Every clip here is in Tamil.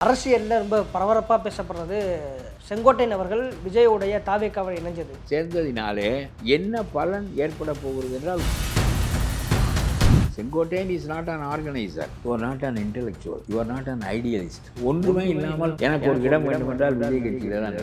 அரசியலில் ரொம்ப பரபரப்பாக பேசப்படுறது செங்கோட்டையன் அவர்கள் விஜயோடைய தாவேக்காவை இணைஞ்சது. சேர்ந்ததினாலே என்ன பலன் ஏற்பட போகிறது என்றால் Sengottaiyan is not an organiser you are not an intellectual you are not an idealist ஒன்றுமே இல்லாமல் எனக்கு ஒரு இடம் வேண்டும் என்றால் விஜய் கட்சியில் தான்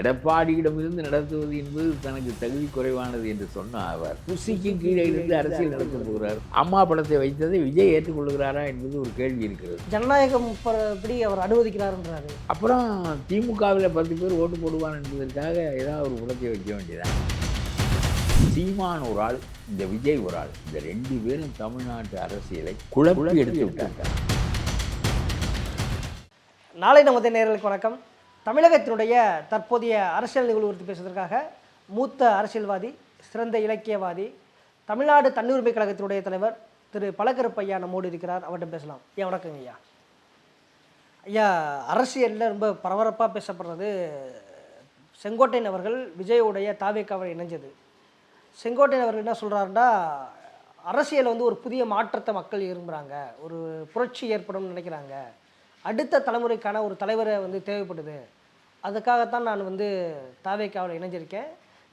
எடப்பாடியிடமிருந்து நடத்துவது என்பது தனக்கு தகுதி குறைவானது என்று சொன்ன அவர் புசிக்கு கீழே இருந்து அரசியல் நடத்தப் போகிறார். அம்மா படத்தை வைத்ததை விஜய் ஏற்றுக்கொள்கிறாரா என்பது ஒரு கேள்வி இருக்கிறது. ஜனநாயகம் படி அவர் அனுமதிக்கிறாருன்றாரு? அப்புறம் திமுகவில் பத்து பேர் ஓட்டு போடுவான் என்பதற்காக ஏதாவது ஒரு புலத்தை வைக்க வேண்டியதான் சீமான் ஒரு ஆள் இந்த விஜய் ஒரு ஆள். இந்த ரெண்டு பேரும் தமிழ்நாட்டு அரசியலை குழப்பி எடுத்து விட்டாங்க. நாளை நமது நேர்களுக்கு வணக்கம். தமிழகத்தினுடைய தற்போதைய அரசியல் நிகழ்வு குறித்து பேசுவதற்காக மூத்த அரசியல்வாதி சிறந்த இலக்கியவாதி தமிழ்நாடு தன்னுரிமை கழகத்தினுடைய தலைவர் திரு பழக்கருப்பையா நம்மோடு இருக்கிறார். அவர்கிட்ட பேசலாம். ஐயா வணக்கங்க ஐயா. ஐயா அரசியலில் ரொம்ப பரபரப்பாக பேசப்படுறது செங்கோட்டையன் அவர்கள் விஜயோடைய தாவேக்காவை இணைஞ்சது. செங்கோட்டையன் அவர்கள் என்ன சொல்கிறாருன்னா அரசியல் வந்து ஒரு புதிய மாற்றத்தை மக்கள் விரும்புகிறாங்க ஒரு புரட்சி ஏற்படும்னு நினைக்கிறாங்க. அடுத்த தலைமுறைக்கான ஒரு தலைவரை வந்து தேவைப்படுது. அதுக்காகத்தான் நான் வந்து தாவேக்காவில் இணைஞ்சிருக்கேன்.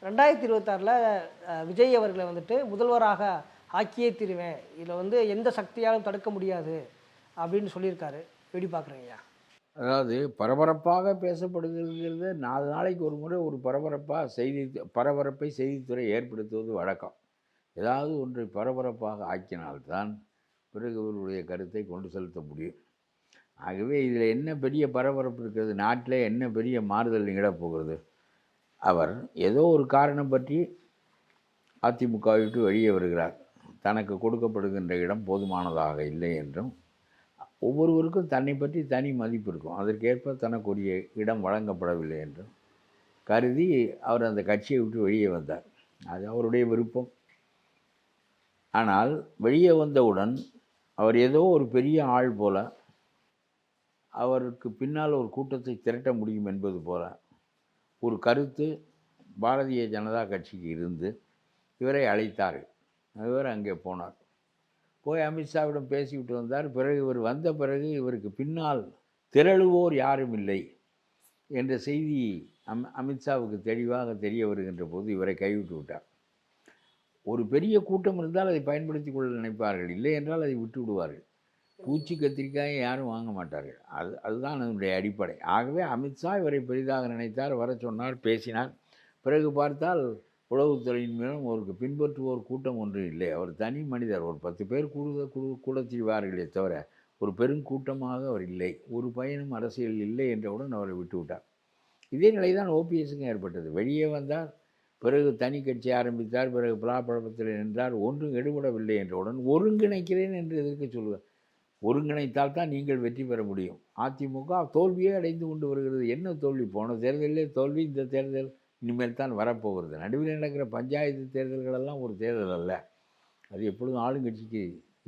ரெண்டாயிரத்தி இருபத்தாறில் விஜய் அவர்களை வந்துட்டு முதல்வராக ஆக்கியே தீருவேன். இதில் வந்து எந்த சக்தியாலும் தடுக்க முடியாது அப்படின்னு சொல்லியிருக்காரு. எப்படி பார்க்குறீங்க ஐயா? அதாவது பரபரப்பாக பேசப்படுகிறது நாலு நாளைக்கு ஒரு முறை ஒரு பரபரப்பாக செய்தி பரபரப்பை செய்தித்துறை ஏற்படுத்துவது வழக்கம். ஏதாவது ஒன்றை பரபரப்பாக ஆக்கினால்தான் பிறகு அவருடைய கருத்தை கொண்டு செலுத்த முடியும். ஆகவே இதில் என்ன பெரிய பரபரப்பு இருக்கிறது? நாட்டில் என்ன பெரிய மாறுதல் நிகழப்போகிறது? அவர் ஏதோ ஒரு காரணம் பற்றி அதிமுக விட்டு வெளியே வருகிறார். தனக்கு கொடுக்கப்படுகின்ற இடம் போதுமானதாக இல்லை என்றும் ஒவ்வொருவருக்கும் தன்னை பற்றி தனி மதிப்பு இருக்கும். அதற்கேற்ப தனக்குரிய இடம் வழங்கப்படவில்லை என்றும் கருதி அவர் அந்த கட்சியை விட்டு வெளியே வந்தார். அது அவருடைய விருப்பம். ஆனால் வெளியே வந்தவுடன் அவர் ஏதோ ஒரு பெரிய ஆள் போல அவருக்கு பின்னால் ஒரு கூட்டத்தை திரட்ட முடியும் என்பது போல ஒரு கருத்து பாரதிய ஜனதா கட்சிக்கு இருந்து இவரை அழைத்தார்கள். இவர் அங்கே போனார். போய் அமித்ஷாவிடம் பேசிவிட்டு வந்தார். பிறகு இவர் வந்த பிறகு இவருக்கு பின்னால் திரளுவோர் யாரும் இல்லை என்ற செய்தி அம் அமித்ஷாவுக்கு தெளிவாக தெரிய வருகின்ற போது இவரை கைவிட்டு விட்டார். ஒரு பெரிய கூட்டம் இருந்தால் அதை பயன்படுத்தி கொள்ள நினைப்பார்கள். இல்லை என்றால் அதை விட்டு விடுவார்கள். பூச்சி கத்திரிக்காயை யாரும் வாங்க மாட்டார்கள். அது அதுதான் அதனுடைய அடிப்படை. ஆகவே அமித்ஷா இவரை பெரிதாக நினைத்தார் வர சொன்னார் பேசினார். பிறகு பார்த்தால் உளவுத்துறையின் மூலம் அவருக்கு பின்பற்றுவோர் கூட்டம் ஒன்றும் இல்லை. அவர் தனி மனிதர். ஒரு பத்து பேர் கூட கூட கூட செய்வார்களே தவிர ஒரு பெருங்கூட்டமாக அவர் இல்லை. ஒரு பயனும் அரசியல் இல்லை என்றவுடன் அவரை விட்டு விட்டார் இதே நிலை தான் ஓபிஎஸ்க்கும் ஏற்பட்டது. வெளியே வந்தார். பிறகு தனி கட்சி ஆரம்பித்தார். பிறகு பலாப்பழப்பத்தில் நின்றார். ஒன்றும் எடுபடவில்லை என்றவுடன் ஒருங்கிணைக்கிறேன் என்று எதிர்க்க சொல்லுவார் ஒருங்கிணைத்தால் தான் நீங்கள் வெற்றி பெற முடியும். அதிமுக தோல்வியே அடைந்து கொண்டு வருகிறது. என்ன தோல்வி? போன தேர்தலிலே தோல்வி இந்த தேர்தல் இனிமேல் தான் வரப்போகிறது. நடுவில் நடக்கிற பஞ்சாயத்து தேர்தல்களெல்லாம் ஒரு தேர்தல் அல்ல. அது எப்பொழுதும் ஆளுங்கட்சிக்கு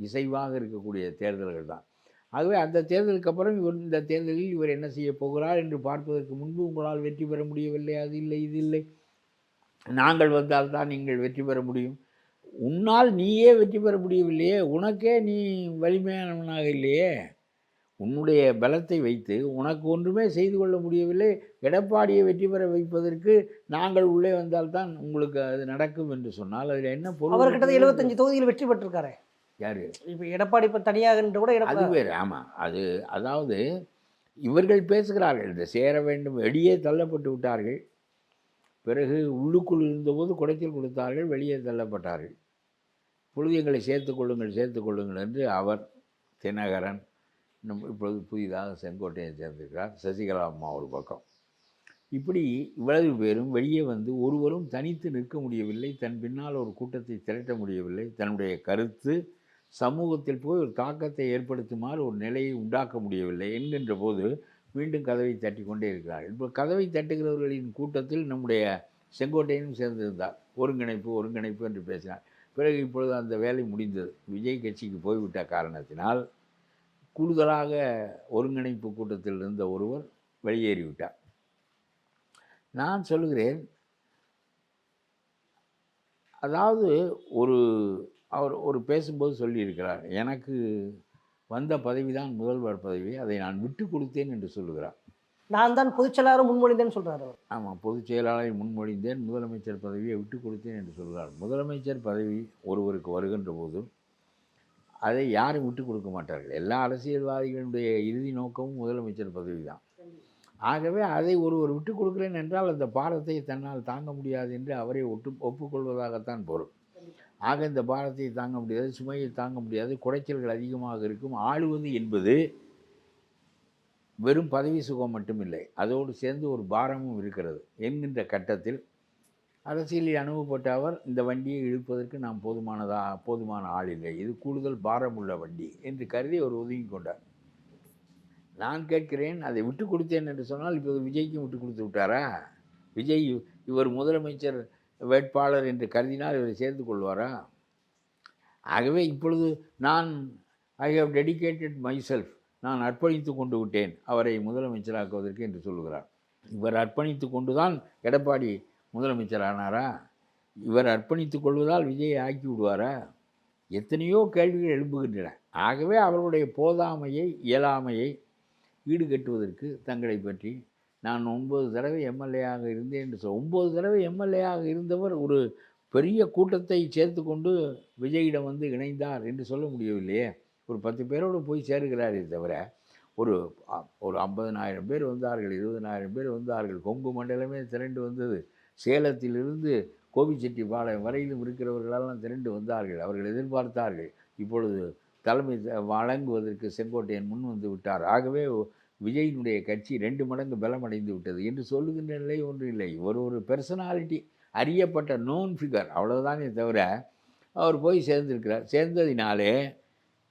இசைவாக இருக்கக்கூடிய தேர்தல்கள் தான். ஆகவே அந்த தேர்தலுக்கு அப்புறம் இவர் இந்த தேர்தலில் இவர் என்ன செய்ய போகிறார் என்று பார்ப்பதற்கு முன்பு உங்களால் வெற்றி பெற முடியவில்லை அது இல்லை இது இல்லை. நாங்கள் வந்தால் தான் நீங்கள் வெற்றி பெற முடியும். உன்னால் நீயே வெற்றி பெற முடியவில்லையே உனக்கே நீ வலிமையானவனாக இல்லையே. உன்னுடைய பலத்தை வைத்து உனக்கு ஒன்றுமே செய்து கொள்ள முடியவில்லை. எடப்பாடியை வெற்றி பெற வைப்பதற்கு நாங்கள் உள்ளே வந்தால்தான் உங்களுக்கு அது நடக்கும் என்று சொன்னால் அதில் என்ன பொருள் அவர் கிட்ட எழுபத்தஞ்சு தொகுதியில் வெற்றி பெற்றிருக்காரு. யார்? இப்போ எடப்பாடி இப்போ தனியாக கூட அது வேறு ஆமாம் அது அதாவது இவர்கள் பேசுகிறார்கள் இந்த சேர வேண்டும். வெளியே தள்ளப்பட்டு விட்டார்கள். பிறகு உள்ளுக்குள் இருந்தபோது குடைச்சல் கொடுத்தார்கள் வெளியே தள்ளப்பட்டார்கள். பொழுது எங்களை சேர்த்துக் கொள்ளுங்கள் சேர்த்துக் கொள்ளுங்கள் என்று அவர் தினகரன் நம்ம இப்பொழுது புதிதாக செங்கோட்டையை சேர்ந்திருக்கிறார். சசிகலா அம்மா ஒரு பக்கம். இப்படி இவ்வளவு பேரும் வெளியே வந்து ஒருவரும் தனித்து நிற்க முடியவில்லை. தன் பின்னால் ஒரு கூட்டத்தை திரட்ட முடியவில்லை. தன்னுடைய கருத்து சமூகத்தில் போய் ஒரு தாக்கத்தை ஏற்படுத்துமாறு ஒரு நிலையை உண்டாக்க முடியவில்லை என்கின்ற போது மீண்டும் கதவை தட்டி கொண்டே இருக்கிறார்கள். இப்போ கதவை தட்டுகிறவர்களின் கூட்டத்தில் நம்முடைய செங்கோட்டையனும் சேர்ந்திருந்தார். ஒருங்கிணைப்பு ஒருங்கிணைப்பு என்று பேசினார். பிறகு இப்பொழுது அந்த வேலை முடிந்தது. விஜய் கட்சிக்கு போய்விட்ட காரணத்தினால் கூடுதலாக ஒருங்கிணைப்பு கூட்டத்தில் இருந்த ஒருவர் வெளியேறிவிட்டார். நான் சொல்லுகிறேன் அதாவது ஒரு அவர் ஒரு பேசும்போது சொல்லியிருக்கிறார் எனக்கு வந்த பதவி தான் முதல்வர் பதவி அதை நான் விட்டு கொடுத்தேன் என்று சொல்லுகிறார். நான் தான் பொதுச்செயலாளர் முன்மொழிந்தேன்னு சொல்றாரு அவர். ஆமாம் பொதுச் செயலாளரை முன்மொழிந்தேன் முதலமைச்சர் பதவியை விட்டு கொடுத்தேன் என்று சொல்கிறார் முதலமைச்சர் பதவி ஒருவருக்கு வருகின்ற போது அதை யாரும் விட்டு கொடுக்க மாட்டார்கள். எல்லா அரசியல்வாதிகளுடைய இறுதி நோக்கமும் முதலமைச்சர் பதவி தான். ஆகவே அதை ஒருவர் விட்டு கொடுக்கிறேன் என்றால் அந்த பாரத்தை தன்னால் தாங்க முடியாது என்று அவரை ஒட்டு ஒப்புக்கொள்வதாகத்தான் பொருள். ஆக இந்த பாரத்தை தாங்க முடியாது சுமையை தாங்க முடியாது குடைச்சல்கள் அதிகமாக இருக்கும். ஆளுவது என்பது வெறும் பதவி சுகம் மட்டுமில்லை. அதோடு சேர்ந்து ஒரு பாரமும் இருக்கிறது. என்கின்ற கட்டத்தில் அரசியலில் அனுபவப்பட்ட அவர் இந்த வண்டியை இழுப்பதற்கு நாம் போதுமானதா போதுமான ஆள் இல்லை. இது கூடுதல் பாரமுள்ள வண்டி என்று கருதி அவர் ஒதுங்கி கொண்டார். நான் கேட்கிறேன் அதை விட்டு கொடுத்தேன் என்று சொன்னால் இப்போது விஜய்க்கும் விட்டு கொடுத்து விட்டாரா? விஜய் இவர் முதலமைச்சர் வேட்பாளர் என்று கருதினால் இவரை சேர்த்து கொள்வாரா? ஆகவே இப்பொழுது நான் ஐ ஹவ் டெடிகேட்டட் மைசெல்ஃப் நான் அர்ப்பணித்து கொண்டு விட்டேன் அவரை முதலமைச்சராக்குவதற்கு என்று சொல்கிறார் இவர் அர்ப்பணித்து கொண்டு தான் எடப்பாடி முதலமைச்சர் ஆனாரா இவர் அர்ப்பணித்து கொள்வதால் விஜயை ஆக்கி விடுவாரா? எத்தனையோ கேள்விகள் எழும்புகின்றன. ஆகவே அவர்களுடைய போதாமையை இயலாமையை ஈடுகட்டுவதற்கு தங்களை பற்றி நான் ஒன்பது தடவை எம்எல்ஏயாக இருந்தேன் என்று சொல் ஒம்பது தடவை எம்எல்ஏயாக இருந்தவர் ஒரு பெரிய கூட்டத்தை சேர்த்து கொண்டு விஜயிடம் வந்து இணைந்தார் என்று சொல்ல முடியவில்லையே. ஒரு பத்து பேரோடு போய் சேருகிறாரே தவிர ஒரு ஒரு ஐம்பதனாயிரம் பேர் வந்தார்கள் இருபதனாயிரம் பேர் வந்தார்கள் கொங்கு மண்டலமே திரண்டு வந்தது. சேலத்திலிருந்து கோபிச்செட்டிப்பாளையம் வரையிலும் இருக்கிறவர்களெல்லாம் திரண்டு வந்தார்கள். அவர்கள் எதிர்பார்த்தார்கள். இப்பொழுது தலைமை த- வழங்குவதற்கு செங்கோட்டையன் முன் வந்து விட்டார். ஆகவே விஜயினுடைய கட்சி ரெண்டு மடங்கு பலமடைந்து விட்டது என்று சொல்லுகின்ற நிலை ஒன்றும் இல்லை. ஒரு ஒரு பெர்சனாலிட்டி அறியப்பட்ட நோன் ஃபிகர் அவ்வளோதானே தவிர அவர் போய் சேர்ந்திருக்கிறார். சேர்ந்ததினாலே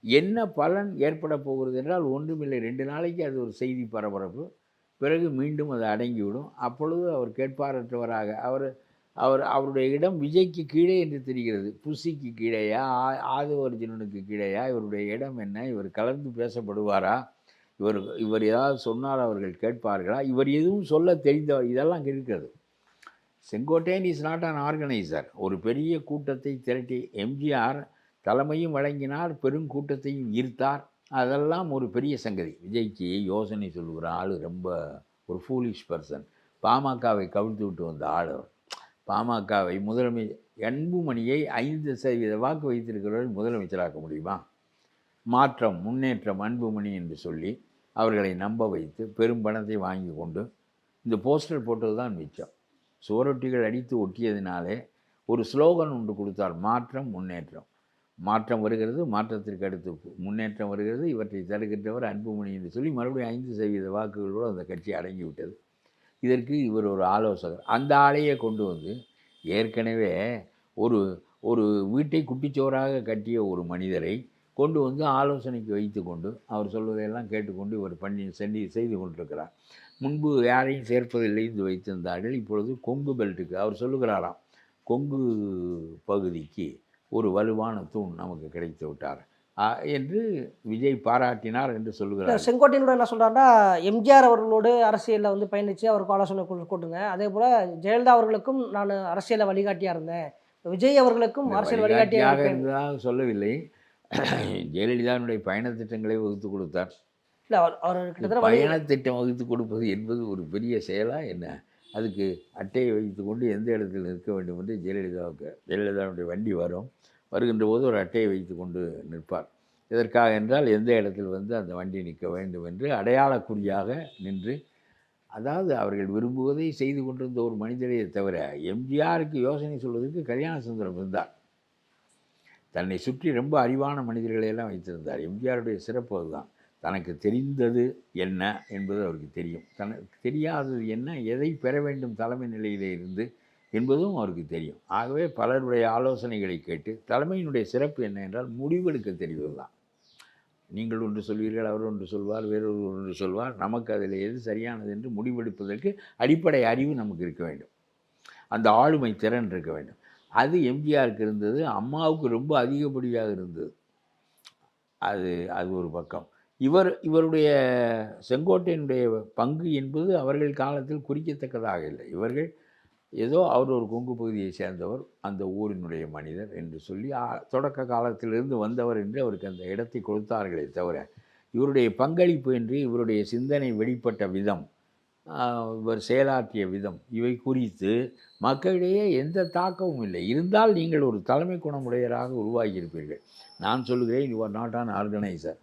என்ன பலன் ஏற்பட போகிறது என்றால் ஒன்றுமில்லை. ரெண்டு நாளைக்கு அது ஒரு செய்தி பரபரப்பு. பிறகு மீண்டும் அது அடங்கிவிடும். அப்பொழுது அவர் கேட்பாரற்றவராக அவர் அவர் அவருடைய இடம் விஜய்க்கு கீழே என்று தெரிகிறது. புசிக்கு கீழேயா ஆ- அர்ஜுனனுக்கு கீழேயா இவருடைய இடம் என்ன இவர் கலந்து பேசப்படுவாரா இவர் இவர் ஏதாவது சொன்னால் அவர்கள் கேட்பார்களா இவர் எதுவும் சொல்ல தெரிந்தவர் இதெல்லாம் இருக்கிறது Sengottaiyan is not an organiser ஒரு பெரிய கூட்டத்தை திரட்டி எம்ஜிஆர் தலைமையும் வழங்கினார் பெருங்கூட்டத்தையும் ஈர்த்தார். அதெல்லாம் ஒரு பெரிய சங்கதி. விஜய்க்கு யோசனை சொல்லுகிற ஆள் ரொம்ப ஒரு ஃபூலிஷ் பர்சன் பாமகவை கவிழ்த்து விட்டு வந்த ஆள் பாமகவை முதலமை அன்புமணியை ஐந்து சதவீத வாக்கு வைத்திருக்கிறவர்கள் முதலமைச்சராக்க முடியுமா? மாற்றம் முன்னேற்றம் அன்புமணி என்று சொல்லி அவர்களை நம்ப வைத்து பெரும் பணத்தை வாங்கி கொண்டு இந்த போஸ்டர் போட்டது தான் மிச்சம். சுவரொட்டிகள் அடித்து ஒட்டியதினாலே ஒரு ஸ்லோகன் ஒன்று கொடுத்தார் மாற்றம் முன்னேற்றம். மாற்றம் வருகிறது மாற்றத்திற்கு அடுத்து முன்னேற்றம் வருகிறது. இவற்றை தடுக்கின்றவர் அன்புமணி என்று சொல்லி மறுபடியும் ஐந்து சதவீத வாக்குகளோடு அந்த கட்சி அடங்கிவிட்டது. இதற்கு இவர் ஒரு ஆலோசகர். அந்த ஆளையே கொண்டு வந்து ஏற்கனவே ஒரு ஒரு வீட்டை குட்டிச்சோறாக கட்டிய ஒரு மனிதரை கொண்டு வந்து ஆலோசனைக்கு வைத்து கொண்டு அவர் சொல்வதையெல்லாம் கேட்டுக்கொண்டு இவர் பண்ணி செஞ்சு செய்து கொண்டிருக்கிறார். முன்பு யாரையும் சேர்ப்பதில்லை என்று வைத்திருந்தார்கள். இப்பொழுது கொங்கு பெல்ட்டுக்கு அவர் சொல்லுகிறாராம். கொங்கு பகுதிக்கு ஒரு வலுவான தூண் நமக்கு கிடைத்து விட்டார். என்று விஜய் பாராட்டினார் என்று சொல்லுகிறார். செங்கோட்டையனோட என்ன சொல்றாருன்னா எம்ஜிஆர் அவர்களோடு அரசியலில் வந்து பயணித்து அவருக்கு ஆலோசனை கொடு- கொடுங்க. அதே போல் ஜெயலலிதா அவர்களுக்கும் நான் அரசியலில் வழிகாட்டியாக இருந்தேன். விஜய் அவர்களுக்கும் அரசியல் வழிகாட்டியாக இருந்ததாக சொல்லவில்லை. ஜெயலலிதாவினுடைய பயண திட்டங்களை வகுத்து கொடுத்தார். இல்லை அவர் அவர் கிட்டத்தட்ட வழி- பயண திட்டம் வகுத்து கொடுப்பது என்பது ஒரு பெரிய செயலா என்ன? அதுக்கு அட்டையை வைத்துக்கொண்டு எந்த இடத்தில் நிற்க வேண்டும் என்று ஜெயலலிதாவுக்கு ஜெயலலிதாவுடைய வண்டி வரும் வருகின்ற போது ஒரு அட்டையை வைத்துக்கொண்டு நிற்பார். இதற்காக என்றால் எந்த இடத்தில் வந்து அந்த வண்டி நிற்க வேண்டும் என்று அடையாள குறியாக நின்று அதாவது அவர்கள் விரும்புவதை செய்து கொண்டிருந்த ஒரு மனிதரையே தவிர எம்ஜிஆருக்கு யோசனை சொல்வதற்கு கல்யாண சுந்தரம் இருந்தார். தன்னை சுற்றி ரொம்ப அறிவான மனிதர்களையெல்லாம் வைத்திருந்தார். எம்ஜிஆருடைய சிறப்பு அதுதான். தனக்கு தெரிந்தது என்ன என்பது அவருக்கு தெரியும். தனக்கு தெரியாதது என்ன எதை பெற வேண்டும் தலைமை நிலையிலே இருந்து என்பதும் அவருக்கு தெரியும். ஆகவே பலருடைய ஆலோசனைகளை கேட்டு தலைமையினுடைய சிறப்பு என்ன என்றால் முடிவெடுக்க தெரிவது தான் நீங்கள் ஒன்று சொல்வீர்கள் அவர் ஒன்று சொல்வார் வேறொரு ஒன்று சொல்வார். நமக்கு அதில் எது சரியானது என்று முடிவெடுப்பதற்கு அடிப்படை அறிவு நமக்கு இருக்க வேண்டும். அந்த ஆளுமை திறன் இருக்க வேண்டும். அது எம்ஜிஆருக்கு இருந்தது அம்மாவுக்கு ரொம்ப அதிகப்படியாக இருந்தது. அது அது ஒரு பக்கம். இவர் இவருடைய செங்கோட்டையினுடைய பங்கு என்பது அவர்கள் காலத்தில் குறிக்கத்தக்கதாக இல்லை. இவர்கள் ஏதோ அவர் ஒரு கொங்கு பகுதியை சேர்ந்தவர் அந்த ஊரினுடைய மனிதர் என்று சொல்லி தொடக்க காலத்திலிருந்து வந்தவர் என்று அவருக்கு அந்த இடத்தை கொடுத்தார்களே தவிர இவருடைய பங்களிப்பு என்று இவருடைய சிந்தனை வெளிப்பட்ட விதம் இவர் செயலாற்றிய விதம் இவை குறித்து மக்களிடையே எந்த தாக்கமும் இல்லை. இருந்தால் நீங்கள் ஒரு தலைமை குணமுடையராக உருவாகியிருப்பீர்கள். நான் சொல்கிறேன் you not an organiser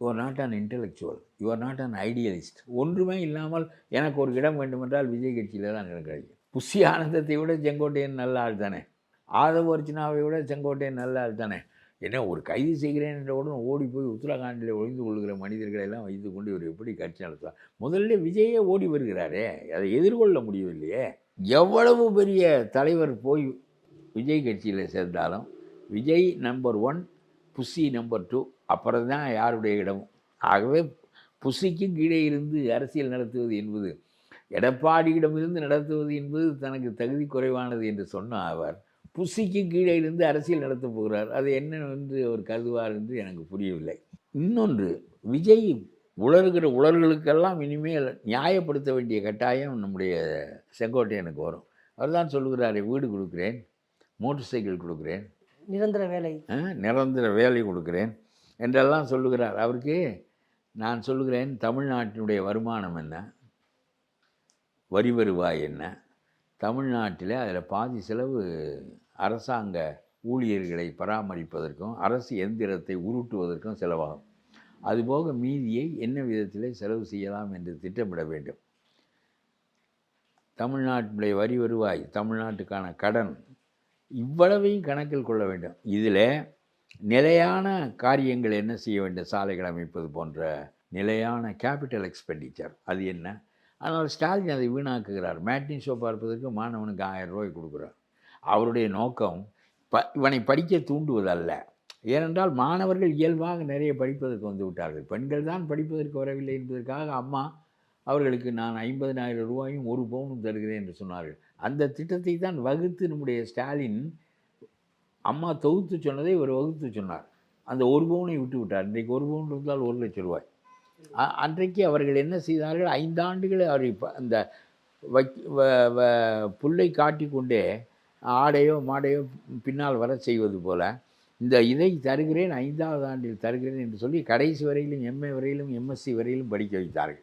you are not an intellectual you are not an idealist ஒன்றுமே இல்லாமல் எனக்கு ஒரு இடம் வேண்டுமென்றால் விஜய் கட்சியில் தான் எனக்கு கிடைக்கும் புஷி ஆனந்தத்தை விட செங்கோட்டையன் நல்ல ஆள் தானே? ஆதவ அர்ச்சனாவை விட செங்கோட்டையன் நல்ல ஆள் தானே? என்ன ஒரு கைது செய்கிறேன் என்றவுடன் ஓடி போய் உத்தரகாண்டில் ஒளிந்து கொள்கிற மனிதர்களை எல்லாம் வைத்து கொண்டு இவர் எப்படி கட்சி நடத்துவார்? முதல்ல விஜயே ஓடி வருகிறாரே. அதை எதிர்கொள்ள முடியவில்லையே. எவ்வளவு பெரிய தலைவர் போய் விஜய் கட்சியில் சேர்ந்தாலும் Vijay number one Bussy number two அப்புறம் தான் யாருடைய இடமும். ஆகவே புஷிக்கும் கீழே இருந்து அரசியல் நடத்துவது என்பது எடப்பாடியிடமிருந்து நடத்துவது என்பது தனக்கு தகுதி குறைவானது என்று சொன்ன அவர் புஷிக்கு கீழே இருந்து அரசியல் நடத்தப் போகிறார். அது என்ன என்று அவர் கருதுவார் என்று எனக்கு புரியவில்லை. இன்னொன்று விஜய் உளறுகிற உளறுகளுக்கெல்லாம் இனிமேல் நியாயப்படுத்த வேண்டிய கட்டாயம் நம்முடைய செங்கோட்டையனுக்கு வரும். அவர் தான் சொல்லுகிறாரே வீடு கொடுக்குறேன் மோட்டார் சைக்கிள் கொடுக்குறேன். நிரந்தர வேலை. ஆ, நிரந்தர வேலை கொடுக்குறேன். என்றெல்லாம் சொல்லுகிறார். அவருக்கு நான் சொல்லுகிறேன் தமிழ்நாட்டினுடைய வருமானம் என்ன? வரி வருவாய் என்ன? தமிழ்நாட்டில் அதில் பாதி செலவு அரசாங்க ஊழியர்களை பராமரிப்பதற்கும் அரசு எந்திரத்தை உருட்டுவதற்கும் செலவாகும். அதுபோக மீதியை என்ன விதத்திலே செலவு செய்யலாம் என்று திட்டமிட வேண்டும். தமிழ்நாட்டினுடைய வரி வருவாய் தமிழ்நாட்டுக்கான கடன் இவ்வளவையும் கணக்கில் கொள்ள வேண்டும். இதில் நிலையான காரியங்கள் என்ன செய்ய வேண்டும்? சாலைகள் அமைப்பது போன்ற நிலையான கேபிட்டல் எக்ஸ்பெண்டிச்சர் அது என்ன? அதனால் ஸ்டாலின் அதை வீணாக்குகிறார். மேட்னி ஷோ பார்ப்பதற்கு மாணவனுக்கு ஆயிரம் ரூபாய் கொடுக்குறார். அவருடைய நோக்கம் ப இவனை படிக்க தூண்டுவதல்ல ஏனென்றால் மாணவர்கள் இயல்பாக நிறைய படிப்பதற்கு வந்து விட்டார்கள். பெண்கள் தான் படிப்பதற்கு வரவில்லை என்பதற்காக அம்மா அவர்களுக்கு நான் ஐம்பதினாயிரம் ரூபாயும் ஒரு பவுனும் தருகிறேன் என்று சொன்னார்கள். அந்த திட்டத்தை தான் வகுத்து நம்முடைய ஸ்டாலின் அம்மா தொகுத்து சொன்னதை இவர் வகுத்து சொன்னார். அந்த ஒரு பவுனை விட்டு விட்டார். இன்றைக்கு ஒரு பவுன் இருந்தால் ஒரு லட்சம் ரூபாய். அன்றைக்கு அவர்கள் என்ன செய்தார்கள்? ஐந்தாண்டுகளை அவர் இப்போ அந்த வைக் வ- வ- புல்லை காட்டிக்கொண்டே ஆடையோ மாடையோ பின்னால் வர செய்வது போல இந்த இதை தருகிறேன் ஐந்தாவது ஆண்டில் தருகிறேன் என்று சொல்லி கடைசி வரையிலும் எம்ஏ வரையிலும் எம்எஸ்சி வரையிலும் படிக்க வைத்தார்கள்.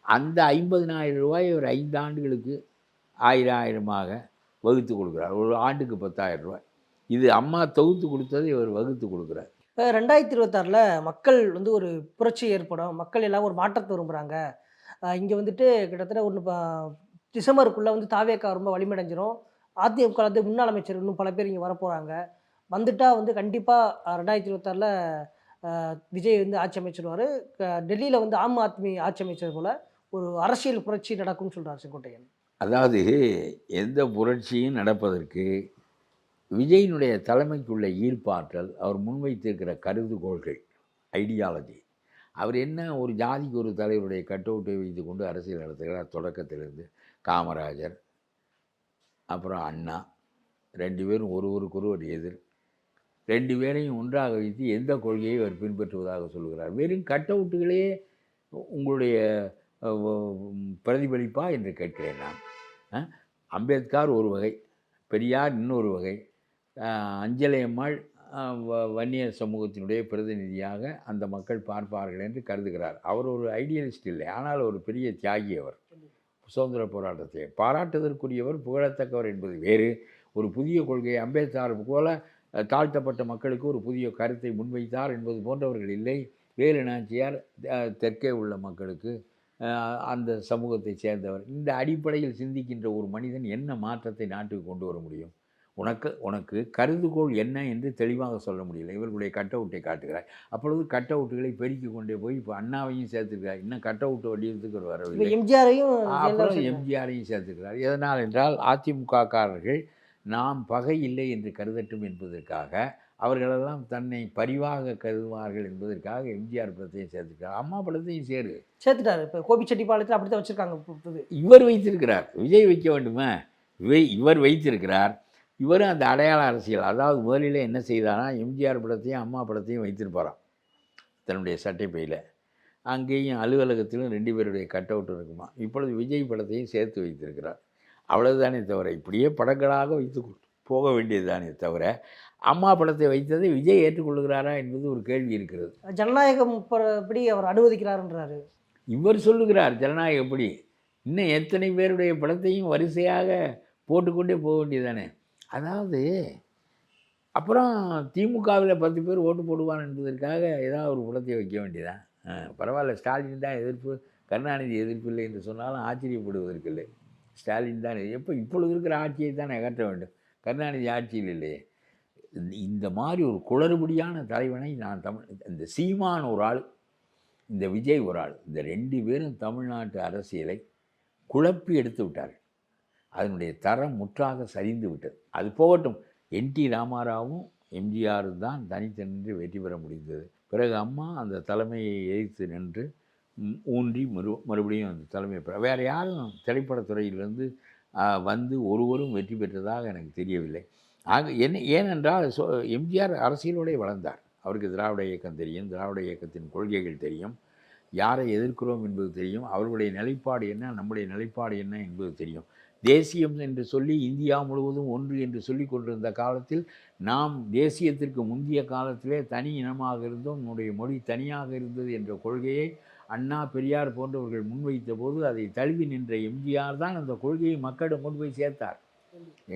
அந்த ஐம்பதினாயிரம் ரூபாய் ஒரு ஐந்து ஆண்டுகளுக்கு ஆயிரம் ஆயிரமாக வகுத்து கொடுக்குறார். ஒரு ஆண்டுக்கு பத்தாயிரம் ரூபாய். இது அம்மா தொகுத்து கொடுத்ததை இவர் வகுத்து கொடுக்குறார். ரெண்டாயிரத்தி இருபத்தாறில் மக்கள் வந்து ஒரு புரட்சி ஏற்படும். மக்கள் எல்லாம் ஒரு மாற்றத்தை விரும்புகிறாங்க இங்கே வந்துட்டு கிட்டத்தட்ட ஒன்று டிசம்பருக்குள்ளே வந்து தாவேக்கா ரொம்ப வலிமடைஞ்சிரும் அதிமுக வந்து முன்னாள் அமைச்சர் இன்னும் பல பேர் இங்கே வரப்போகிறாங்க வந்துட்டா வந்து கண்டிப்பாக ரெண்டாயிரத்தி இருபத்தாறில் விஜய் வந்து ஆட்சி அமைச்சிருவார். டெல்லியில் வந்து ஆம் ஆத்மி ஆட்சி அமைச்சர் போல் ஒரு அரசியல் புரட்சி நடக்கும்னு சொல்கிறார் செங்கோட்டையன். அதாவது எந்த புரட்சியும் நடப்பதற்கு விஜயினுடைய தலைமைக்குள்ள ஈர்ப்பாற்றல் அவர் முன்வைத்திருக்கிற கருதுகோள்கள் ஐடியாலஜி அவர் என்ன ஒரு ஜாதிக்கு ஒரு தலைவருடைய கட்டவுட்டை வைத்து கொண்டு அரசியல் நடத்துகிறார்? தொடக்கத்திலிருந்து காமராஜர் அப்புறம் அண்ணா ரெண்டு பேரும் ஒருவருக்கொருவர் எதிர். ரெண்டு பேரையும் ஒன்றாக வைத்து எந்த கொள்கையை அவர் பின்பற்றுவதாக சொல்கிறார்? வெறும் கட்டவுட்டுகளே உங்களுடைய பிரதிபலிப்பா என்று கேட்கிறேன் நான். அம்பேத்கார் அம்பேத்கர் ஒரு வகை பெரியார் இன்னொரு வகை அஹ், அம்மாள் வ- வன்னியர் சமூகத்தினுடைய பிரதிநிதியாக அந்த மக்கள் பார்ப்பார்கள் என்று கருதுகிறார். அவர் ஒரு ஐடியலிஸ்ட் இல்லை ஆனால் ஒரு பெரிய தியாகி அவர். சுதந்திர போராட்டத்தை பாராட்டுவதற்குரியவர் புகழத்தக்கவர் என்பது வேறு. ஒரு புதிய கொள்கையை அம்பேத்கர் போல தாழ்த்தப்பட்ட மக்களுக்கு ஒரு புதிய கருத்தை முன்வைத்தார் என்பது போன்றவர்கள் இல்லை. வேலு நாச்சியார் தெற்கே உள்ள மக்களுக்கு அந்த சமூகத்தைச் சேர்ந்தவர். இந்த அடிப்படையில் சிந்திக்கின்ற ஒரு மனிதன் என்ன மாற்றத்தை நாட்டுக்கு கொண்டு வர முடியும்? உனக்கு உனக்கு கருதுகோள் என்ன என்று தெளிவாக சொல்ல முடியல. இவர்களுடைய கட் அவுட்டை காட்டுகிறார் அப்பொழுது கட் அவுட்டுகளை பெருக்கி கொண்டே போய் இப்போ அண்ணாவையும் சேர்த்துக்கிறார் இன்னும் கட் அவுட் வடிவத்துக்கு வரவில்லை. எம்ஜிஆரையும் அப்புறம் எம்ஜிஆரையும் சேர்த்துக்கிறார். எதனால் என்றால் அதிமுககாரர்கள் நாம் பகை இல்லை என்று கருதட்டும் என்பதற்காக அவர்களெல்லாம் தன்னை பரிவாக கருதுவார்கள் என்பதற்காக எம்ஜிஆர் படத்தையும் சேர்த்துக்கிறார். அம்மா படத்தையும் சேரு. சேர்த்துட்டாரு. இப்போ கோபிச்செட்டிப்பாளையத்தில் அப்படி தான் வச்சுருக்காங்க. இவர் வைத்திருக்கிறார். விஜய் வைக்க வேண்டுமா? இவை இவர் வைத்திருக்கிறார். இவரும் அந்த அடையாள அரசியல். அதாவது முதலில் என்ன செய்தாரா? எம்ஜிஆர் படத்தையும் அம்மா படத்தையும் வைத்திருப்பாராம் தன்னுடைய சட்டைப்பையில் அங்கேயும் அலுவலகத்திலும் ரெண்டு பேருடைய கட் அவுட் இருக்குமா? இப்பொழுது விஜய் படத்தையும் சேர்த்து வைத்திருக்கிறார். அவ்வளவுதானே தவிர இப்படியே படங்களாக வைத்து போக வேண்டியதுதானே தவிர அம்மா படத்தை வைத்ததை விஜய் ஏற்றுக்கொள்கிறாரா என்பது ஒரு கேள்வி இருக்கிறது. ஜனநாயகம் படி அவர் அனுமதிக்கிறாருன்றாரு? இவர் சொல்லுகிறார் ஜனநாயகம் எப்படி? இன்னும் எத்தனை பேருடைய படத்தையும் வரிசையாக போட்டுக்கொண்டே போக வேண்டியதானே அதாவது அப்புறம் திமுகவில் பத்து பேர் ஓட்டு போடுவான் என்பதற்காக ஏதாவது ஒரு படத்தை வைக்க வேண்டியதான் பரவாயில்ல. ஸ்டாலின் தான் எதிர்ப்பு கருணாநிதி எதிர்ப்பு இல்லை என்று சொன்னாலும் ஆச்சரியப்படுவதற்கில்லை ஸ்டாலின் தான் எப்போ இப்பொழுது இருக்கிற ஆட்சியை தான் நகர்த்த வேண்டும். கருணாநிதி ஆட்சியில் இல்லையே. இந்த- இந்த மாதிரி ஒரு குளறுபடியான தலைவனை நான் தமிழ் இந்த சீமான் ஒரு ஆள் இந்த விஜய் ஒரு ஆள். இந்த ரெண்டு பேரும் தமிழ்நாட்டு அரசியலை குழப்பி எடுத்து விட்டார்கள். அதனுடைய தரம் முற்றாக சரிந்து விட்டது. அது போகட்டும் என் டி ராமாராவும் எம்ஜிஆர் தான் தனித்து நின்று வெற்றி பெற முடிந்தது. பிறகு அம்மா அந்த தலைமையை எதிர்த்து நின்று ஊன்றி மறு மறுபடியும் அந்த தலைமை பெற வேறு யாரும் திரைப்படத்துறையிலிருந்து வந்து ஒருவரும் வெற்றி பெற்றதாக எனக்கு தெரியவில்லை. ஆக என்ன ஏனென்றால் சொ எம்ஜிஆர் அரசியலோடே வளர்ந்தார். அவருக்கு திராவிட இயக்கம் தெரியும் திராவிட இயக்கத்தின் கொள்கைகள் தெரியும் யாரை எதிர்க்கிறோம் என்பது தெரியும் அவர்களுடைய நிலைப்பாடு என்ன நம்முடைய நிலைப்பாடு என்ன என்பது தெரியும். தேசியம் என்று சொல்லி இந்தியா முழுவதும் ஒன்று என்று சொல்லி கொண்டிருந்த காலத்தில் நாம் தேசியத்திற்கு முந்தைய காலத்திலே தனி இனமாக இருந்தோம். நம்முடைய மொழி தனியாக இருந்தது என்ற கொள்கையை அண்ணா பெரியார் போன்றவர்கள் முன்வைத்த போது அதை தழுவி நின்ற எம்ஜிஆர் தான் அந்த கொள்கையை மக்களிடம் கொண்டு போய் சேர்த்தார்.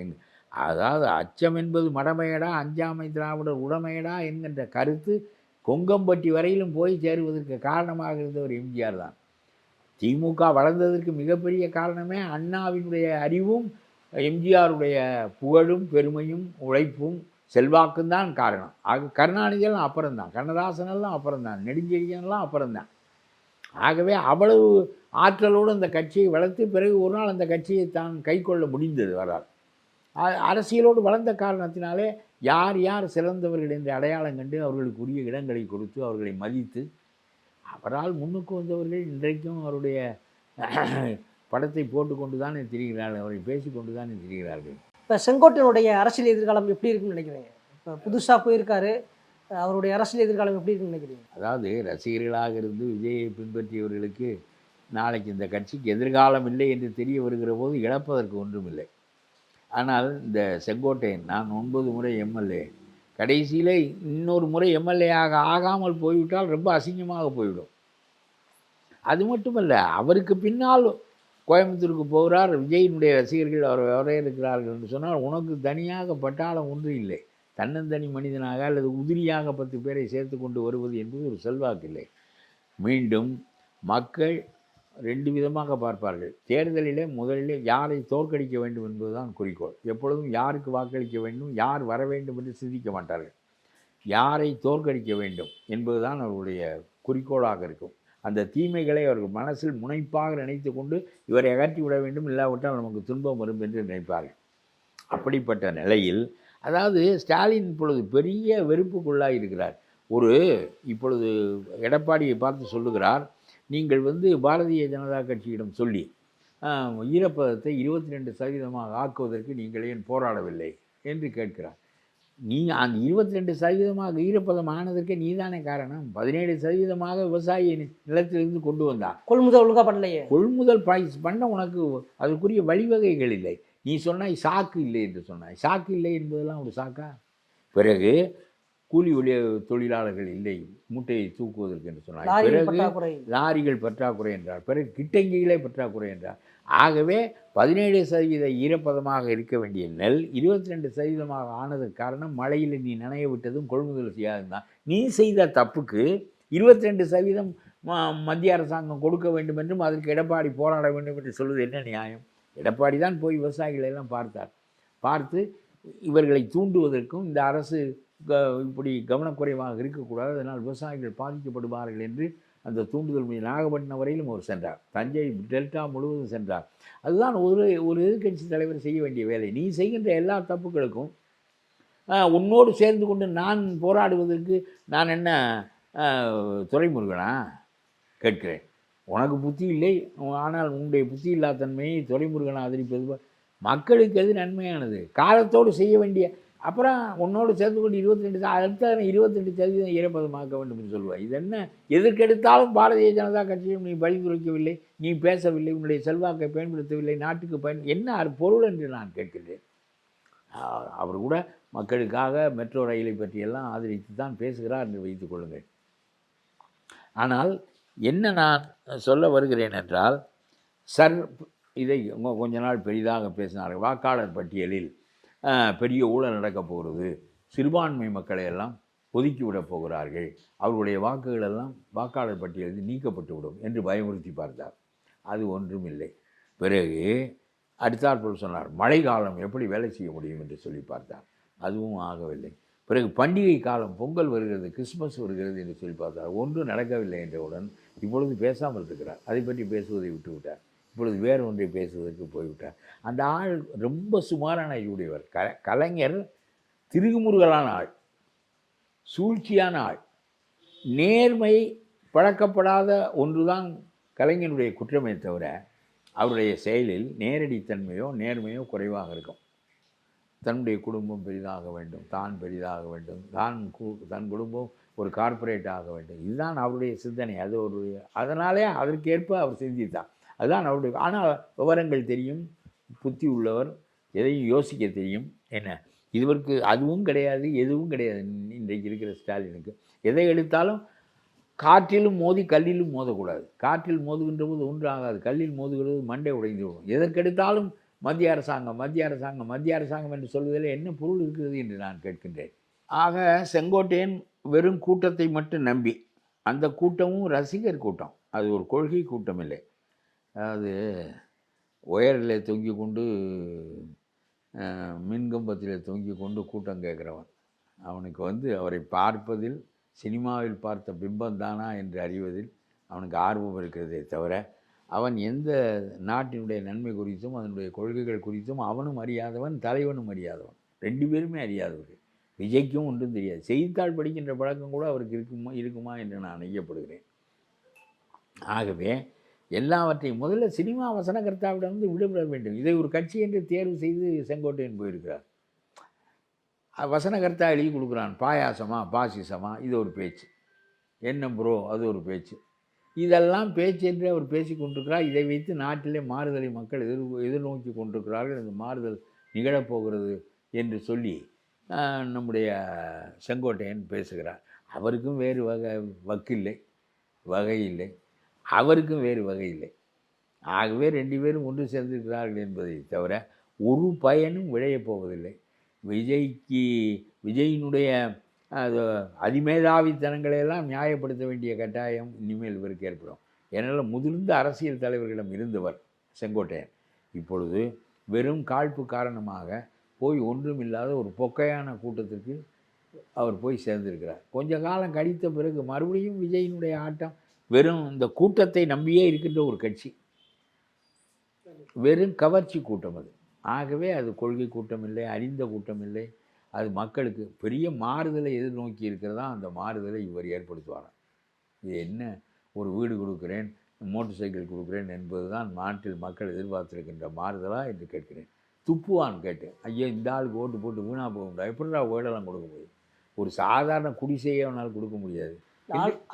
எங் அதாவது அச்சம் என்பது மடமையடா அஞ்சாமை திராவிடர் உடமையடா என்கின்ற கருத்து கொங்கம்பட்டி வரையிலும் போய் சேருவதற்கு காரணமாக இருந்தவர் எம்ஜிஆர் தான். திமுக வளர்ந்ததற்கு மிகப்பெரிய காரணமே அண்ணாவினுடைய அறிவும் எம்ஜிஆருடைய புகழும் பெருமையும் உழைப்பும் செல்வாக்கும் தான் காரணம். ஆக கருணாநிதியெல்லாம் அப்புறம்தான். கண்ணதாசனெல்லாம் அப்புறம்தான். நெடுஞ்செழியன்லாம் அப்புறம்தான். ஆகவே அவ்வளவு ஆற்றலோடு அந்த கட்சியை வளர்த்து பிறகு ஒரு நாள் அந்த கட்சியை தான் கைக்கொள்ள முடிந்தது வரால் அரசியலோடு வளர்ந்த காரணத்தினாலே யார் யார் சிறந்தவர்கள் என்று அடையாளம் கண்டு அவர்களுக்கு உரிய இடங்களை கொடுத்து அவர்களை மதித்து அவரால் முன்னுக்கு வந்தவர்கள் இன்றைக்கும் அவருடைய படத்தை போட்டுக்கொண்டு தானே திரிகிறார்கள் அவரை பேசிக்கொண்டு தானே திரிகிறார்கள். இப்போ செங்கோட்டையனுடைய அரசியல் எதிர்காலம் எப்படி இருக்குன்னு நினைக்கிறீங்க? இப்போ புதுசாக போயிருக்காரு அவருடைய அரசியல் எதிர்காலம் எப்படி இருக்குன்னு நினைக்கிறீங்க? அதாவது ரசிகர்களாக இருந்து விஜயை பின்பற்றியவர்களுக்கு நாளைக்கு இந்த கட்சிக்கு எதிர்காலம் இல்லை என்று தெரிய வருகிற போது இழப்பதற்கு ஒன்றுமில்லை. ஆனால் இந்த செங்கோட்டையன் நான் ஒன்பது முறை எம்எல்ஏ கடைசியில் இன்னொரு முறை எம்எல்ஏ ஆக ஆகாமல் போய்விட்டால் ரொம்ப அசிங்கமாக போய்விடும். அது மட்டுமல்ல அவருக்கு பின்னால் கோயம்புத்தூருக்கு போகிறார் விஜயினுடைய ரசிகர்கள் அவர் வரவேற்கிறார்கள் என்று சொன்னால் உனக்கு தனியாக பட்டாளம் ஒன்று இல்லை. தன்னந்தனி மனிதனாக அல்லது உதிரியாக பத்து பேரை சேர்த்து கொண்டு வருவது என்பது ஒரு செல்வாக்கு இல்லை. மீண்டும் மக்கள் ரெண்டு விதமாக பார்ப்பார்கள். தேர்தலிலே முதலிலே யாரை தோற்கடிக்க வேண்டும் என்பதுதான் குறிக்கோள். எப்பொழுதும் யாருக்கு வாக்களிக்க வேண்டும் யார் வர வேண்டும் என்று சிந்திக்க மாட்டார்கள். யாரை தோற்கடிக்க வேண்டும் என்பதுதான் அவருடைய குறிக்கோளாக இருக்கும். அந்த தீமைகளை அவர்கள் மனசில் முனைப்பாக நினைத்து கொண்டு இவரை அகற்றி விட வேண்டும் இல்லாவிட்டால் நமக்கு துன்பம் வரும் என்று நினைப்பார்கள். அப்படிப்பட்ட நிலையில் அதாவது ஸ்டாலின் இப்பொழுது பெரிய வெறுப்புக்குள்ளாக இருக்கிறார் ஒரு இப்பொழுது எடப்பாடியை பார்த்து சொல்லுகிறார் நீங்கள் வந்து பாரதிய ஜனதா கட்சியிடம் சொல்லி ஈரப்பதத்தை இருபத்தி ரெண்டு சதவீதமாக ஆக்குவதற்கு நீங்கள் ஏன் போராடவில்லை? என்று கேட்கிறார். நீ அந்த இருபத்தி ரெண்டு சதவீதமாக ஈரப்பதம் ஆனதற்கே நீதானே காரணம்? பதினேழு சதவீதமாக விவசாயி நிலத்திலிருந்து கொண்டு வந்தார் கொள்முதல் ஒழுங்கா பண்ணலையே கொள்முதல் பண்ண உனக்கு அதற்குரிய வழிவகைகள் இல்லை. நீ சொன்னாய் சாக்கு இல்லை என்று சொன்னாய். சாக்கு இல்லை என்பதெல்லாம் ஒரு சாக்கா? பிறகு கூலி ஒளி தொழிலாளர்கள் இல்லை மூட்டையை தூக்குவதற்கு என்று சொன்னாய் லாரி பிறகு லாரிகள் பற்றாக்குறை என்றார். பிறகு கிட்டங்கிகளே பற்றாக்குறை என்றார். ஆகவே பதினேழு சதவீத ஈரப்பதமாக இருக்க வேண்டிய நெல் இருபத்தி ரெண்டு சதவீதமாக ஆனதுக்கு காரணம் மழையில் நீ நனைய விட்டதும் கொள்முதல் செய்யாததும் தான். நீ செய்த தப்புக்கு இருபத்தி ரெண்டு சதவீதம் மத்திய அரசாங்கம் கொடுக்க வேண்டும் என்றும் அதற்கு எடப்பாடி போராட வேண்டும் என்று சொல்வது என்ன நியாயம்? எடப்பாடி தான் போய் விவசாயிகளை எல்லாம் பார்த்தார். பார்த்து இவர்களை தூண்டுவதற்கும் இந்த அரசு இப்படி கவனக்குறைவாக இருக்கக்கூடாது. அதனால் விவசாயிகள் பாதிக்கப்படுவார்கள் என்று அந்த தூண்டுதல் மீது நாகப்பட்டினம் வரையிலும் அவர் சென்றார். தஞ்சை டெல்டா முழுவதும் சென்றார். அதுதான் ஒரு ஒரு எதிர்க்கட்சி தலைவர் செய்ய வேண்டிய வேலை. நீ செய்கின்ற எல்லா தப்புகளுக்கும் உன்னோடு சேர்ந்து கொண்டு நான் போராடுவதற்கு நான் என்ன துறைமுருகனா? கேட்கிறேன். உனக்கு புத்தி இல்லை ஆனால் உன்னுடைய புத்தி இல்லாத தன்மையை துரைமுருகன் ஆதரிப்பது மக்களுக்கு எது நன்மையானது? காலத்தோடு செய்ய வேண்டிய அப்புறம் உன்னோடு சேர்ந்து கொண்டு இருபத்தி ரெண்டு அடுத்த இருபத்தெண்டு சதவீதம் ஈரப்பதமாக்க வேண்டும் என்று சொல்லுவார் இது என்ன? எதற்கெடுத்தாலும் பாரதிய ஜனதா கட்சியும் நீ பரிந்துரைக்கவில்லை நீ பேசவில்லை உன்னுடைய செல்வாக்கை பயன்படுத்தவில்லை நாட்டுக்கு பயன் என்ன அது பொருள் என்று நான் கேட்கிறேன் அவர் கூட மக்களுக்காக மெட்ரோ ரயிலை பற்றியெல்லாம் ஆதரித்து தான் பேசுகிறார் என்று வைத்துக் கொள்ளுங்கள். ஆனால் என்ன நான் சொல்ல வருகிறேன் என்றால் சர் இதை கொஞ்ச நாள் பெரிதாக பேசினார்கள் வாக்காளர் பட்டியலில் பெரிய ஊழல் நடக்கப் போகிறது சிறுபான்மை மக்களை எல்லாம் ஒதுக்கி விட போகிறார்கள். அவர்களுடைய வாக்குகள் எல்லாம் வாக்காளர் பட்டியலில் நீக்கப்பட்டு விடும் என்று பயமுறுத்தி பார்த்தார். அது ஒன்றும் இல்லை பிறகு அடுத்தாற்போல் சொன்னார் மழை காலம் எப்படி வேலை செய்ய முடியும்? என்று சொல்லி பார்த்தார். அதுவும் ஆகவில்லை. பிறகு பண்டிகை காலம் பொங்கல் வருகிறது கிறிஸ்மஸ் வருகிறது என்று சொல்லி பார்த்தார். ஒன்றும் நடக்கவில்லை என்றவுடன் இப்பொழுது பேசாமல் இருக்கிறார். அதை பற்றி பேசுவதை விட்டுவிட்டார். இப்பொழுது வேறு ஒன்றை பேசுவதற்கு போய்விட்டார். அந்த ஆள் ரொம்ப சுமாரான ஐயுடையவர் க கலைஞர் திருகுமுருகலான ஆள் சூழ்ச்சியான ஆள். நேர்மை பழக்கப்படாத ஒன்றுதான் கலைஞனுடைய குற்றமே தவிர அவருடைய செயலில் நேரடித்தன்மையோ நேர்மையோ குறைவாக இருக்கும். தன்னுடைய குடும்பம் பெரிதாக வேண்டும் தான் பெரிதாக வேண்டும் தான் தன் குடும்பம் ஒரு கார்ப்பரேட் ஆக வேண்டும். இதுதான் அவருடைய சிந்தனை. அது ஒரு அதனாலே அதற்கேற்ப அவர் சிந்தித்தார். அதுதான் அவருடைய ஆனால் விவரங்கள் தெரியும் புத்தி உள்ளவர் எதையும் யோசிக்க தெரியும். என்ன? இதுவருக்கு அதுவும் கிடையாது எதுவும் கிடையாது. இன்றைக்கு இருக்கிற ஸ்டாலினுக்கு. எதை எடுத்தாலும் காற்றிலும் மோதி கல்லிலும் மோதக்கூடாது. காற்றில் மோதுகின்ற போது ஒன்று ஆகாது. கல்லில் மோதுகிறது மண்டை உடைந்து விடும் எதற்கெடுத்தாலும் மத்திய அரசாங்கம் மத்திய அரசாங்கம் மத்திய அரசாங்கம் என்று சொல்வதில் என்ன பொருள் இருக்கிறது என்று நான் கேட்கின்றேன். ஆக செங்கோட்டையன் வெறும் கூட்டத்தை மட்டும் நம்பி அந்த கூட்டமும் ரசிகர் கூட்டம். அது ஒரு கொள்கை கூட்டம் இல்லை அதாவது உயரில் தொங்கி கொண்டு மின்கம்பத்தில் தொங்கி கொண்டு கூட்டம் கேட்குறவன். அவனுக்கு வந்து அவரை பார்ப்பதில் சினிமாவில் பார்த்த பிம்பம் தானா என்று அறிவதில் அவனுக்கு ஆர்வம் இருக்கிறதே தவிர அவன் எந்த நாட்டினுடைய நன்மை குறித்தும் அதனுடைய கொள்கைகள் குறித்தும் அவனும் அறியாதவன் தலைவனும் அறியாதவன். ரெண்டு பேருமே அறியாதவர்கள். விஜய்க்கும் ஒன்றும் தெரியாது. செய்தித்தாள் படிக்கின்ற பழக்கம் கூட அவருக்கு இருக்குமா இருக்குமா என்று நான் ஐயப்படுகிறேன் ஆகவே எல்லாவற்றையும் முதல்ல சினிமா வசனகர்த்தாவிடம் வந்து விடுபட வேண்டும். இதை ஒரு கட்சி என்று தேர்வு செய்து செங்கோட்டையன் போயிருக்கிறார். வசனகர்த்தா எழுதி கொடுக்குறான். பாயாசமா பாசிசமா இது ஒரு பேச்சு. என்ன ப்ரோ அது ஒரு பேச்சு. இதெல்லாம் பேச்சு என்று அவர் பேசி கொண்டிருக்கிறார். இதை வைத்து நாட்டிலே மாறுதலை மக்கள் எதிர் எதிர்நோக்கி கொண்டிருக்கிறார்கள். இந்த மாறுதல் நிகழப்போகிறது என்று சொல்லி நம்முடைய செங்கோட்டையன் பேசுகிறார். அவருக்கும் வேறு வகை வக்கில்லை வகை இல்லை. அவருக்கும் வேறு வகை இல்லை. ஆகவே ரெண்டு பேரும் ஒன்று சேர்ந்திருக்கிறார்கள் என்பதை தவிர ஒரு பயனும் விளையப் போவதில்லை. விஜய்க்கு விஜயினுடைய அது அதிமேதாவித்தனங்களை எல்லாம் நியாயப்படுத்த வேண்டிய கட்டாயம் இனிமேல் இவருக்கு ஏற்படும். ஏனால் முதிர்ந்த அரசியல் தலைவர்களிடம் இருந்தவர் செங்கோட்டையன். இப்பொழுது வெறும் காழ்ப்பு காரணமாக போய் ஒன்றும் இல்லாத ஒரு பொக்கையான கூட்டத்திற்கு அவர் போய் சேர்ந்திருக்கிறார். கொஞ்ச காலம் கழித்த பிறகு மறுபடியும் விஜயினுடைய ஆட்டம் வெறும் இந்த கூட்டத்தை நம்பியே இருக்கின்ற ஒரு கட்சி. வெறும் கவர்ச்சி கூட்டம் அது. ஆகவே அது கொள்கை கூட்டம் இல்லை அறிந்த கூட்டம் இல்லை. அது மக்களுக்கு பெரிய மாறுதலை எதிர்நோக்கி இருக்கிறதா அந்த மாறுதலை இவர் ஏற்படுத்துவாராம் இது என்ன? ஒரு வீடு கொடுக்குறேன் மோட்டர் சைக்கிள் கொடுக்குறேன் என்பது தான் நாட்டில் மக்கள் எதிர்பார்த்திருக்கின்ற மாறுதலா என்று கேட்கிறேன். துப்புவான் கேட்டேன். ஐயோ இந்த ஆளுக்கு ஓட்டு போட்டு வீணாக போக முடியாது எப்படிடா ஓடலாம் கொடுக்க முடியும்? ஒரு சாதாரண குடிசையே அவனால் கொடுக்க முடியாது.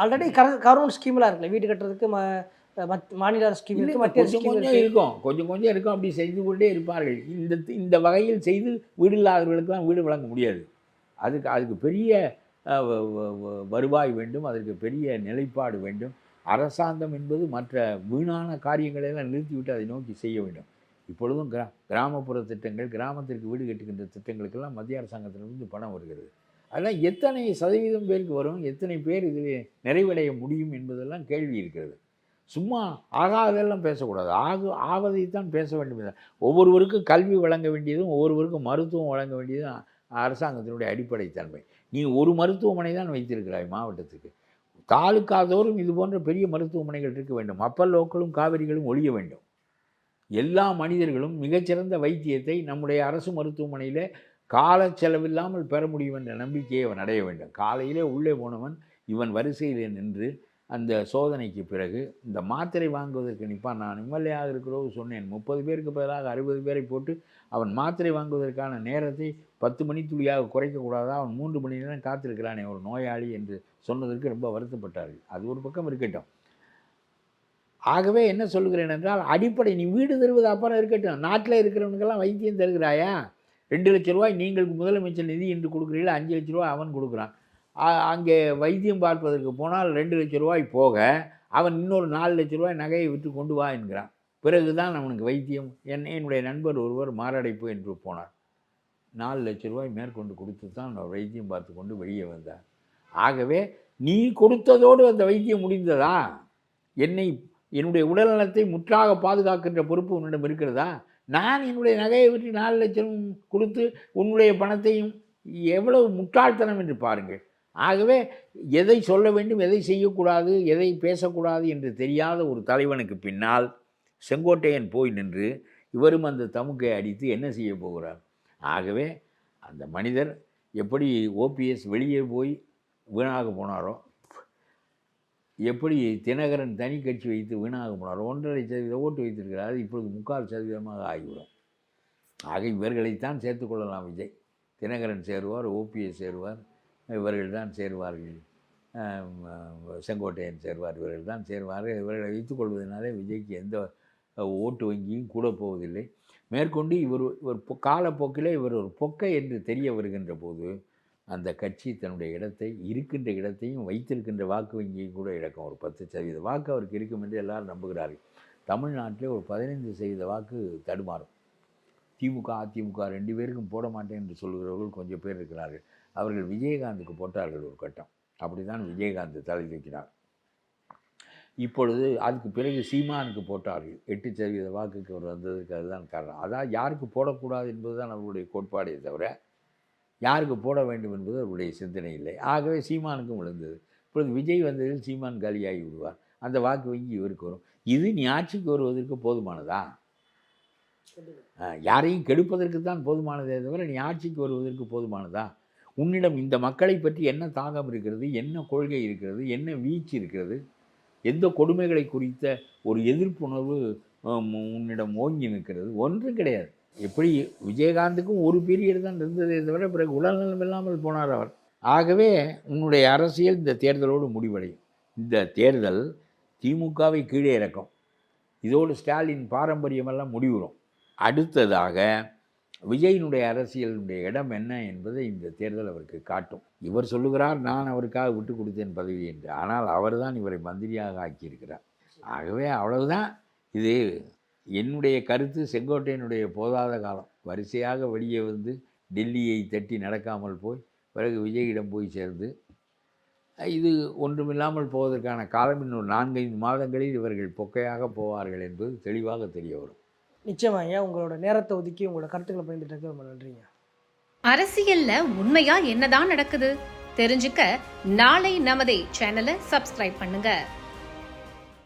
ஆல்ரெடி கவர்மெண்ட் ஸ்கீம்லாம் இருக்குல்ல வீடு கட்டுறதுக்கு மாநில ஸ்கீம் மத்திய கொஞ்சம் ஸ்கீம் கொஞ்சம் இருக்கு. இருக்கும் கொஞ்சம் கொஞ்சம் இருக்கும் அப்படி செய்து கொண்டே இருப்பார்கள். இந்த இந்த வகையில் செய்து வீடு இல்லாதவர்களுக்கெல்லாம் வீடு வழங்க முடியாது. அதுக்கு அதுக்கு பெரிய வருவாய் வேண்டும் அதற்கு பெரிய நிலைப்பாடு வேண்டும். அரசாங்கம் என்பது மற்ற வீணான காரியங்களை எல்லாம் நிறுத்திவிட்டு அதை நோக்கி செய்ய வேண்டும். இப்பொழுதும் கிரா கிராமப்புற திட்டங்கள் கிராமத்திற்கு வீடு கட்டுகின்ற திட்டங்களுக்கெல்லாம் மத்திய அரசாங்கத்திலிருந்து பணம் வருகிறது. அதெல்லாம் எத்தனை சதவீதம் பேருக்கு வரும் எத்தனை பேர் இதில் நிறைவடைய முடியும் என்பதெல்லாம் கேள்வி இருக்கிறது. சும்மா ஆகாதெல்லாம் பேசக்கூடாது. ஆகு ஆவதைத்தான் பேச வேண்டும் ஒவ்வொருவருக்கும் கல்வி வழங்க வேண்டியதும் ஒவ்வொருவருக்கும் மருத்துவம் வழங்க வேண்டியதும் அரசாங்கத்தினுடைய அடிப்படை தன்மை நீ ஒரு மருத்துவமனை தான் வைத்திருக்கிறாய் மாவட்டத்துக்கு. தாலுக்காதோறும் இது போன்ற பெரிய மருத்துவமனைகள் இருக்க வேண்டும். அப்பல்லோக்களும் காவிரிகளும் ஒழிய வேண்டும். எல்லா மனிதர்களும் மிகச்சிறந்த வைத்தியத்தை நம்முடைய அரசு மருத்துவமனையில் கால செலவில்லாமல் பெற முடியும் என்ற நம்பிக்கையை அவன் அடைய வேண்டும். காலையிலே உள்ளே போனவன் இவன் வரிசையிலே நின்று அந்த சோதனைக்கு பிறகு இந்த மாத்திரை வாங்குவதற்கு நிற்பான் நான் எம்எல்ஏயாக இருக்கிறோம் சொன்னேன். முப்பது பேருக்கு பதிலாக அறுபது பேரை போட்டு அவன் மாத்திரை வாங்குவதற்கான நேரத்தை பத்து மணித்துளியாக குறைக்கக்கூடாதா அவன் மூன்று மணி நேரம் காத்திருக்கிறானே ஒரு நோயாளி என்று சொன்னதற்கு ரொம்ப வருத்தப்பட்டார்கள். அது ஒரு பக்கம் இருக்கட்டும். ஆகவே என்ன சொல்கிறேன் என்றால் அடிப்படை நீ வீடு தருவது அப்புறம் இருக்கட்டும். நாட்டில் இருக்கிறவனுக்கெல்லாம் வைத்தியம் தருகிறாயா? ரெண்டு லட்ச ரூபாய் நீங்கள் முதலமைச்சர் நிதி என்று கொடுக்குறீங்களா அஞ்சு லட்ச ரூபாய் அவன் கொடுக்குறான். அங்கே வைத்தியம் பார்ப்பதற்கு போனால் ரெண்டு லட்ச ரூபாய் போக அவன் இன்னொரு நாலு லட்ச ரூபாய் நகையை விட்டு கொண்டு வா என்கிறான். பிறகுதான் அவனுக்கு வைத்தியம் என் என்னுடைய நண்பர் ஒருவர் மாரடைப்பு என்று போனார். நாலு லட்ச ரூபாய் மேற்கொண்டு கொடுத்து தான் அவர் வைத்தியம் பார்த்து கொண்டு வெளியே வந்தார். ஆகவே நீ கொடுத்ததோடு அந்த வைத்தியம் முடிந்ததா? என்னை என்னுடைய உடல்நலத்தை முற்றாக பாதுகாக்கின்ற பொறுப்பு உன்னிடம் இருக்கிறதா? நான் என்னுடைய நகையை விட்டு நாலு லட்சம் கொடுத்து உன்னுடைய பணத்தையும் எவ்வளவு முட்டாள்தனம் என்று பாருங்கள். ஆகவே எதை சொல்ல வேண்டும் எதை செய்யக்கூடாது எதை பேசக்கூடாது என்று தெரியாத ஒரு தலைவனுக்கு பின்னால் செங்கோட்டையன் போய் நின்று இவரும் அந்த தமுக்கை அடித்து என்ன செய்ய போகிறார்? ஆகவே அந்த மனிதர் எப்படி ஓபிஎஸ் வெளியே போய் வீணாக போனாரோ எப்படி தினகரன் தனி கட்சி வைத்து வீணாக போனார்? ஒன்றரை சதவீத ஓட்டு வைத்திருக்கிறார். இப்பொழுது முக்கால் சதவீதமாக ஆகிவிடும். ஆக இவர்களைத்தான் சேர்த்துக்கொள்ளலாம் விஜய். தினகரன் சேருவார் ஓபிஎஸ் சேருவார் இவர்கள் தான் சேருவார்கள். செங்கோட்டையன் சேருவார் இவர்கள் தான் சேருவார்கள் இவர்களை வைத்துக்கொள்வதனாலே விஜய்க்கு எந்த ஓட்டு வங்கியும் கூட போவதில்லை. மேற்கொண்டு இவர் இவர் காலப்போக்கிலே இவர் ஒரு பொக்கை என்று தெரிய வருகின்ற போது அந்த கட்சி தன்னுடைய இடத்தை இருக்கின்ற இடத்தையும் வைத்திருக்கின்ற வாக்கு வங்கியும் கூட இழக்கும். ஒரு பத்து சதவீத வாக்கு அவருக்கு இருக்கும் என்று எல்லாரும் நம்புகிறார்கள். தமிழ்நாட்டிலே ஒரு பதினைந்து சதவீத வாக்கு தடுமாறும். திமுக அதிமுக ரெண்டு பேருக்கும் போட மாட்டேன் என்று சொல்கிறவர்கள் கொஞ்சம் பேர் இருக்கிறார்கள். அவர்கள் விஜயகாந்துக்கு போட்டார்கள் ஒரு கட்டம். அப்படிதான் விஜயகாந்த் தலை தூக்கினார். இப்பொழுது அதுக்கு பிறகு சீமானுக்கு போட்டார்கள். எட்டு சதவீத வாக்குக்கு அவர் வந்ததுக்கு அதுதான் காரணம். அதான் யாருக்கு போடக்கூடாது என்பதுதான் அவருடைய கோட்பாடே தவிர யாருக்கு போட வேண்டும் என்பது அவருடைய சிந்தனை இல்லை. ஆகவே சீமானுக்கும் விழுந்தது. இப்பொழுது விஜய் வந்ததில் சீமான் காலியாகி விடுவார். அந்த வாக்கு வங்கி இவருக்கு வரும். இது நீ ஆட்சிக்கு வருவதற்கு போதுமானதா? யாரையும் கெடுப்பதற்கு தான் போதுமானதே தவிர நீ ஆட்சிக்கு வருவதற்கு போதுமானதா? உன்னிடம் இந்த மக்களை பற்றி என்ன தாகம் இருக்கிறது? என்ன கொள்கை இருக்கிறது? என்ன வீச்சு இருக்கிறது? எந்த கொடுமைகளை குறித்த ஒரு எதிர்ப்புணர்வு உன்னிடம் ஓங்கி நிற்கிறது? ஒன்றும் கிடையாது. எப்படி விஜயகாந்துக்கும் ஒரு பீரியட் தான் இருந்ததே தவிர பிறகு உடல்நலம் இல்லாமல் போனார் அவர். ஆகவே உன்னுடைய அரசியல் இந்த தேர்தலோடு முடிவடையும். இந்த தேர்தல் திமுகவை கீழே இறக்கும். இதோடு ஸ்டாலின் பாரம்பரியமெல்லாம் முடிவுறும். அடுத்ததாக விஜயினுடைய அரசியலினுடைய இடம் என்ன என்பதை இந்த தேர்தல் அவருக்கு காட்டும். இவர் சொல்லுகிறார் நான் அவருக்காக விட்டு கொடுத்தேன் பதவி என்று. ஆனால் அவர்தான் இவரை மந்திரியாக ஆக்கியிருக்கிறார். ஆகவே அவ்வளவுதான். இது என்னுடைய கருத்து செங்கோட்டையனுடைய போதாத காலம். வரிசையாக வெளியே வந்து டெல்லியை தட்டி நடக்காமல் போய் பிறகு விஜயிடம் போய் சேர்ந்து இது ஒன்றுமில்லாமல் போவதற்கான காலம் இன்னும் நான்கைந்து மாதங்களில் இவர்கள் பொக்கையாக போவார்கள் என்பது தெளிவாக தெரிய வரும். நிச்சயமா ஐயா உங்களோட நேரத்தை ஒதுக்கி உங்களோட கருத்துக்களை பயந்துட்டு ரொம்ப நன்றிங்க அரசியல்ல உண்மையா என்னதான் நடக்குது? தெரிஞ்சுக்க நாளை நமதே சேனலை சப்ஸ்கிரைப் பண்ணுங்க.